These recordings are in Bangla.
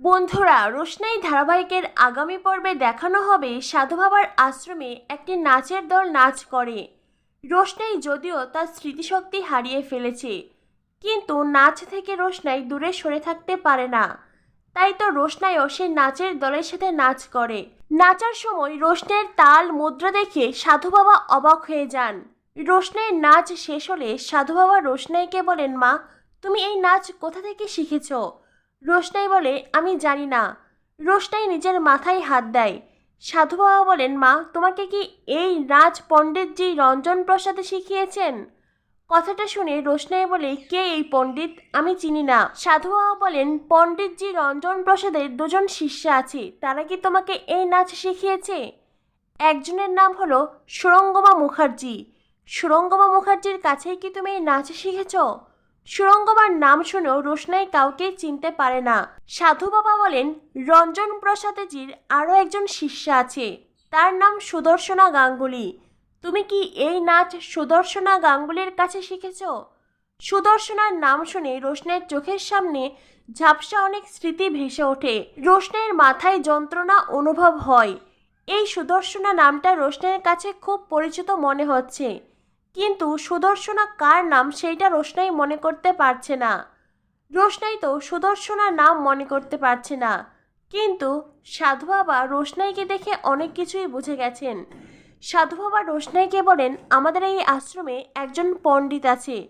বন্ধুরা, রোশনাই ধারাবাহিকের আগামী পর্বে দেখানো হবে সাধু বাবার আশ্রমে একটি নাচের দল নাচ করে। রোশনাই যদিও তার স্মৃতিশক্তি হারিয়ে ফেলেছে, কিন্তু নাচ থেকে রোশনাই দূরে সরে থাকতে পারে না। তাই তো রোশনাইও সে নাচের দলের সাথে নাচ করে। নাচার সময় রোশনের তাল মুদ্রা দেখে সাধু বাবা অবাক হয়ে যান। রোশনাইয়ের নাচ শেষ হলে সাধু বাবা রোশনাইকে বলেন, মা, তুমি এই নাচ কোথা থেকে শিখেছো? রোশনাই বলে, আমি জানি না। রোশনাই নিজের মাথায় হাত দেয়। সাধু বাবা বলেন, মা, তোমাকে কি এই নাচ পণ্ডিতজি রঞ্জন প্রসাদে শিখিয়েছেন? কথাটা শুনে রোশনাই বলে, কে এই পণ্ডিত? আমি চিনি না। সাধু বাবা বলেন পণ্ডিতজি রঞ্জন প্রসাদের দুজন শিষ্য আছে। তারা কি তোমাকে এই নাচ শিখিয়েছে? একজনের নাম হলো সুরঙ্গমা মুখার্জি। সুরঙ্গমা মুখার্জির কাছেই কি তুমি এই নাচ শিখেছো? সুরঙ্গমার নাম শুনেও রোশনাই কাউকে চিনতে পারে না। সাধু বাবা বলেন, রঞ্জন প্রসাদেজির আরও একজন শিষ্য আছে। তার নাম সুদর্শনা গাঙ্গুলি। তুমি কি এই নাচ সুদর্শনা গাঙ্গুলির কাছে শিখেছ? সুদর্শনার নাম শুনে রোশনের চোখের সামনে ঝাপসা অনেক স্মৃতি ভেসে ওঠে। রোশনের মাথায় যন্ত্রণা অনুভব হয়। এই সুদর্শনা নামটা রোশনের কাছে খুব পরিচিত মনে হচ্ছে। কিন্তু সুদর্শনা কার নাম সেইটা রোশনাই মনে করতে পারছে না। রোশনাই তো সুদর্শনার নাম মনে করতে পারছে না। কিন্তু সাধু বাবা রোশনাইকে দেখে অনেক কিছুই বুঝে গেছেন। সাধু বাবা রোশনাইকে বলেন, আমাদের এই আশ্রমে একজন পণ্ডিত আছে।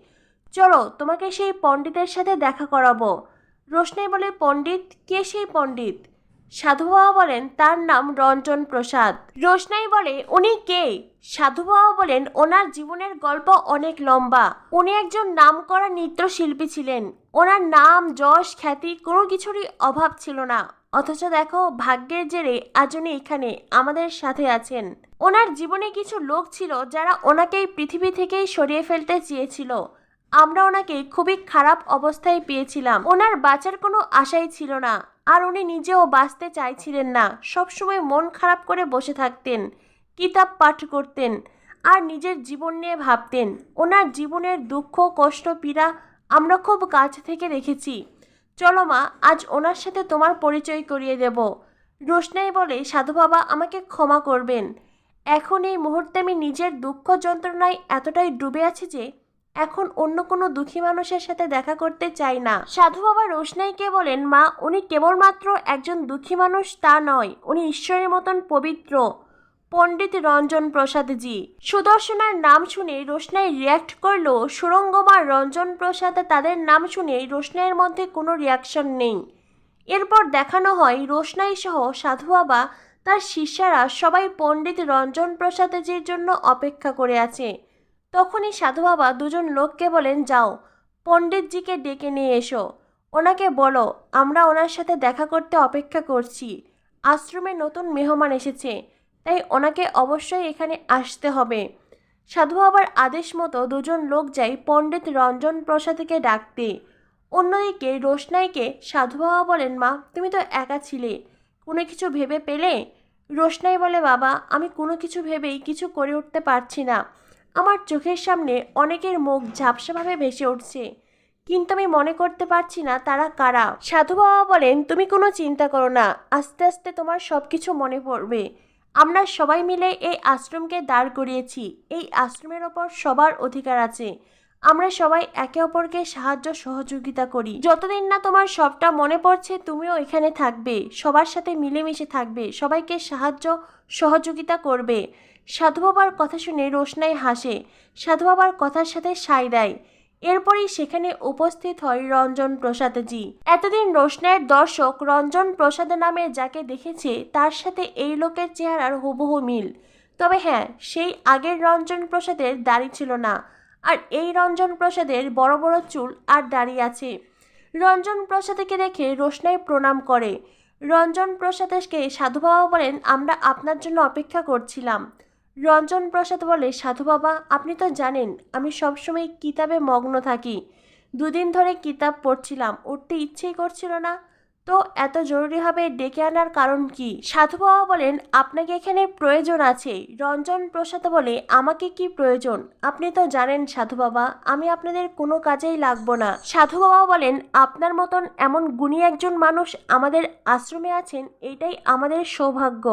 চলো তোমাকে সেই পণ্ডিতের সাথে দেখা করাবো। রোশনাই বলে, পণ্ডিত? কে সেই পণ্ডিত? সাধু বাবা বলেন, তার নাম রঞ্জন প্রসাদ। রোশনাই বলে, উনি কে? সাধু বাবা বলেন, ওনার জীবনের গল্প অনেক লম্বা। উনি একজন নামকরা নৃত্যশিল্পী ছিলেন। ওনার নাম, যশ, খ্যাতি কোনো কিছুরই অভাব ছিল না। অথচ দেখো, ভাগ্যের জেরে আজ উনি এখানে, আমাদের সাথে আছেন। ওনার জীবনে কিছু লোক ছিল যারা ওনাকে পৃথিবী থেকেই সরিয়ে ফেলতে চেয়েছিল। আমরা ওনাকে খুবই খারাপ অবস্থায় পেয়েছিলাম। ওনার বাঁচার কোনো আশাই ছিল না। আর উনি নিজেও বাঁচতে চাইছিলেন না। সবসময় মন খারাপ করে বসে থাকতেন, কিতাব পাঠ করতেন আর নিজের জীবন নিয়ে ভাবতেন। ওনার জীবনের দুঃখ, কষ্ট, পীড়া আমরা খুব কাছ থেকে দেখেছি। চলো মা, আজ ওনার সাথে তোমার পরিচয় করিয়ে দেব। রোশনাই বলে, সাধু বাবা, আমাকে ক্ষমা করবেন। এখন এই মুহূর্তে আমি নিজের দুঃখ যন্ত্রণায় এতটাই ডুবে আছি যে এখন অন্য কোনো দুঃখী মানুষের সাথে দেখা করতে চাই না। সাধু বাবা রোশনাইকে বলেন, মা, উনি কেবলমাত্র একজন দুঃখী মানুষ তা নয়, উনি ঈশ্বরের মতন পবিত্র। পণ্ডিত রঞ্জন প্রসাদজি। সুদর্শনার নাম শুনে রোশনাই রিয়াক্ট করল। সুরঙ্গমার রঞ্জন প্রসাদ তাদের নাম শুনে রোশনাইয়ের মধ্যে কোনো রিয়াকশন নেই। এরপর দেখানো হয়, রোশনাই সহ সাধু বাবা, তার শিষ্যরা সবাই পণ্ডিত রঞ্জন প্রসাদজির জন্য অপেক্ষা করে আছে। তখনই সাধু বাবা দুজন লোককে বলেন, যাও, পণ্ডিতজিকে ডেকে নিয়ে এসো। ওনাকে বলো, আমরা ওনার সাথে দেখা করতে অপেক্ষা করছি। আশ্রমে নতুন মেহমান এসেছে, তাই ওনাকে অবশ্যই এখানে আসতে হবে। সাধু বাবার আদেশ মতো দুজন লোক যাই পণ্ডিত রঞ্জন প্রসাদকে ডাকতে। অন্যদিকে রোশনাইকে সাধু বাবা বলেন, মা, তুমি তো একা ছিলে, কোনো কিছু ভেবে পেলে? রোশনাই বলে, বাবা, আমি কোনো কিছু ভেবেই কিছু করে উঠতে পারছি না। আমার চোখের সামনে অনেকের মুখ ঝাপসাভাবে ভেসে উঠছে। কিন্তু আমি মনে করতে পারছি না তারা কারা। সাধু বাবা বলেন, তুমি কোনো চিন্তা করো না, আস্তে আস্তে তোমার সব কিছু মনে পড়বে। আমরা সবাই মিলে এই আশ্রমকে দাঁড় করিয়েছি। এই আশ্রমের ওপর সবার অধিকার আছে। আমরা সবাই একে অপরকে সাহায্য সহযোগিতা করি। যতদিন না তোমার সবটা মনে পড়ছে, তুমিও এখানে থাকবে। সবার সাথে মিলেমিশে থাকবে। সবাইকে সাহায্য সহযোগিতা করবে। সাধু বাবার কথা শুনে রোশনাই হাসে। সাধু বাবার কথার সাথে সাই দেয়। এরপরেই সেখানে উপস্থিত হয় রঞ্জন প্রসাদজি। এতদিন রোশনাইয়ের দর্শক রঞ্জন প্রসাদ নামে যাকে দেখেছে, তার সাথে এই লোকের চেহারার হুবহু মিল। তবে হ্যাঁ সেই আগের রঞ্জন প্রসাদের দাড়ি ছিল না। আর এই রঞ্জন প্রসাদের বড় বড় চুল আর দাড়ি আছে। রঞ্জন প্রসাদকে দেখে রোশনাই প্রণাম করে। রঞ্জন প্রসাদকে সাধু বাবা বলেন, আমরা আপনার জন্য অপেক্ষা করছিলাম। রঞ্জন প্রসাদ বলে, সাধু বাবা, আপনি তো জানেন, আমি সবসময় কিতাবে মগ্ন থাকি। দুদিন ধরে কিতাব পড়ছিলাম, উঠতে ইচ্ছেই করছিল না। তো এত জরুরিভাবে ডেকে আনার কারণ কি? সাধু বাবা বলেন, আপনাকে এখানে প্রয়োজন আছে। রঞ্জন প্রসাদ বলে, আমাকে কি প্রয়োজন? আপনি তো জানেন সাধু বাবা, আমি আপনাদের কোনো কাজেই লাগবো না। সাধু বাবা বলেন, আপনার মতন এমন গুণী একজন মানুষ আমাদের আশ্রমে আছেন, এটাই আমাদের সৌভাগ্য।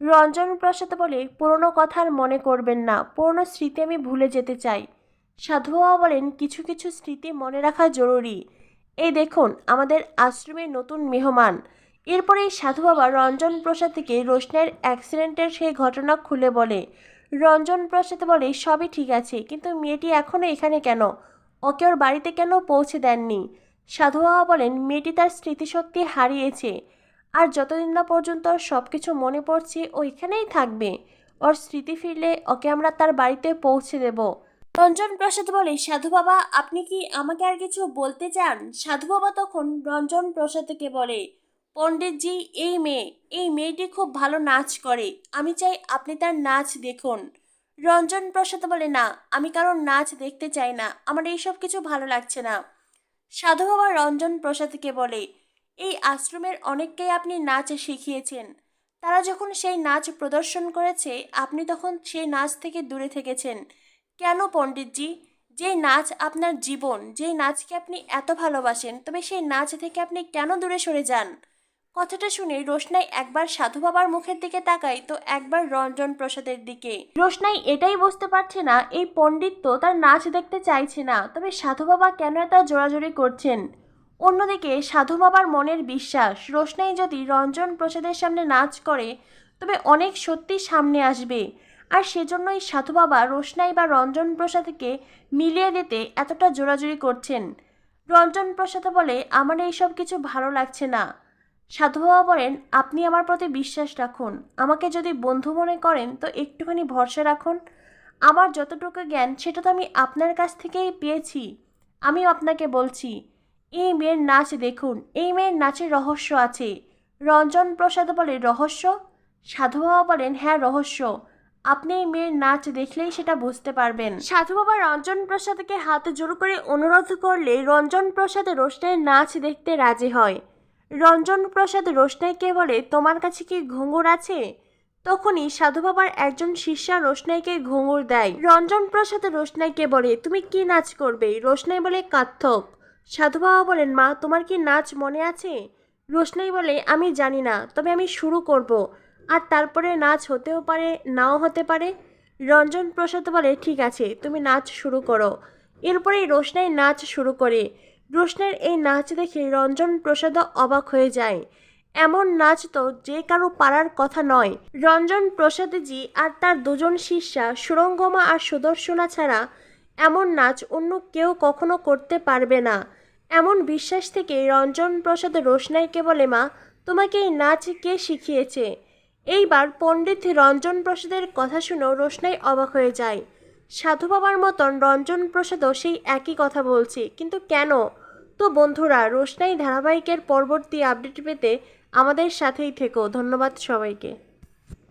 রঞ্জন প্রসাদ বলে, পুরনো কথার মনে করবেন না, পুরনো স্মৃতি আমি ভুলে যেতে চাই। সাধু বাবা বলেন, কিছু কিছু স্মৃতি মনে রাখা জরুরি। এই দেখুন, আমাদের আশ্রমে নতুন মেহমান। এরপরেই সাধু বাবা রঞ্জন প্রসাদ থেকে রোশনের অ্যাক্সিডেন্টের সেই ঘটনা খুলে বলে। রঞ্জন প্রসাদ বলে, সবই ঠিক আছে, কিন্তু মেয়েটি এখনও এখানে কেন? ওকে ওর বাড়িতে কেন পৌঁছে দেননি? সাধু বাবা বলেন, মেয়েটি তার স্মৃতিশক্তি হারিয়েছে। আর যতদিন না পর্যন্ত সব কিছু মনে পড়ছে ও এখানেই থাকবে। ওর স্মৃতি ফিরলে ওকে আমরা তার বাড়িতে পৌঁছে দেব। রঞ্জন প্রসাদ বলে, সাধু বাবা, আপনি কি আমাকে আর কিছু বলতে চান? সাধু বাবা তখন রঞ্জন প্রসাদকে বলে, পণ্ডিতজি, এই মেয়ে, এই মেয়েটি খুব ভালো নাচ করে। আমি চাই আপনি তার নাচ দেখুন। রঞ্জন প্রসাদ বলে, না, আমি কারোর নাচ দেখতে চাই না। আমার এইসব কিছু ভালো লাগছে না। সাধু বাবা রঞ্জন প্রসাদকে বলে এই আশ্রমের অনেককেই আপনি নাচ শিখিয়েছেন। তারা যখন সেই নাচ প্রদর্শন করেছে, আপনি তখন সেই নাচ থেকে দূরে থেকেছেন। কেন পণ্ডিতজি? যে নাচ আপনার জীবন, যে নাচকে আপনি এত ভালোবাসেন, তবে সেই নাচ থেকে আপনি কেন দূরে সরে যান? কথাটা শুনে রোশনাই একবার সাধু বাবার মুখের দিকে তাকায়, তো একবার রঞ্জন প্রসাদের দিকে। রোশনাই এটাই বুঝতে পারছে না, এই পণ্ডিত তো তার নাচ দেখতে চাইছে না, তবে সাধু বাবা কেন এত জোরাজোরি করছেন? অন্যদিকে সাধু বাবার মনের বিশ্বাস, রোশনাই যদি রঞ্জন প্রসাদের সামনে নাচ করে, তবে অনেক সত্যি সামনে আসবে। আর সেজন্যই সাধু বাবা রোশনাই বা রঞ্জন প্রসাদকে মিলিয়ে দিতে এতটা জোরাজুরি করছেন। রঞ্জন প্রসাদ বলে, আমার এইসব কিছু ভালো লাগছে না। সাধু বাবা বলেন, আপনি আমার প্রতি বিশ্বাস রাখুন। আমাকে যদি বন্ধু মনে করেন, তো একটুখানি ভরসা রাখুন। আমার যতটুকু জ্ঞান, সেটা তো আমি আপনার কাছ থেকেই পেয়েছি। আমিও আপনাকে বলছি। এই মেয়ের নাচ দেখুন, এই মেয়ের নাচের রহস্য আছে। রঞ্জন প্রসাদ বলে, রহস্য? সাধু বাবা বলেন হ্যাঁ রহস্য। আপনি এই মেয়ের নাচ দেখলেই সেটা বুঝতে পারবেন। সাধু বাবা রঞ্জন প্রসাদকে হাতে জোর করে অনুরোধ করলে রঞ্জন প্রসাদ রোশনাইয়ের নাচ দেখতে রাজি হয়। রঞ্জন প্রসাদ রোশনাইকে বলে, তোমার কাছে কি ঘুঙুর আছে? তখনই সাধু বাবার একজন শিষ্যা রোশনাইকে ঘুঙুর দেয়। রঞ্জন প্রসাদ রোশনাইকে বলে, তুমি কি নাচ করবে? রোশনাই বলে কাথক সাধু বাবা বলেন, মা, তোমার কি নাচ মনে আছে? রোশনাই বলে, আমি জানি না, তবে আমি শুরু করব। আর তারপরে নাচ হতেও পারে, নাও হতে পারে? রঞ্জন প্রসাদ বলে, ঠিক আছে, তুমি নাচ শুরু করো। এরপরেই রোশনাই নাচ শুরু করে। রোশনের এই নাচ দেখে রঞ্জন প্রসাদও অবাক হয়ে যায়। এমন নাচ তো যে কারও পারার কথা নয়। রঞ্জন প্রসাদজি আর তার দুজন শিষ্যা সুরঙ্গমা আর সুদর্শনা ছাড়া এমন নাচ অন্য কেউ কখনো করতে পারবে না। এমন বিশ্বাস থেকে রঞ্জন প্রসাদ রোশনাইকে বলে মা, তোমাকে এই নাচ কে শিখিয়েছে? এইবার পণ্ডিত রঞ্জন প্রসাদের কথা শুনেও রোশনাই অবাক হয়ে যায়। সাধু বাবার মতন রঞ্জন প্রসাদও সেই একই কথা বলছি, কিন্তু কেন? তো বন্ধুরা, রোশনাই ধারাবাহিকের পরবর্তী আপডেট পেতে আমাদের সাথেই থেকো। ধন্যবাদ সবাইকে।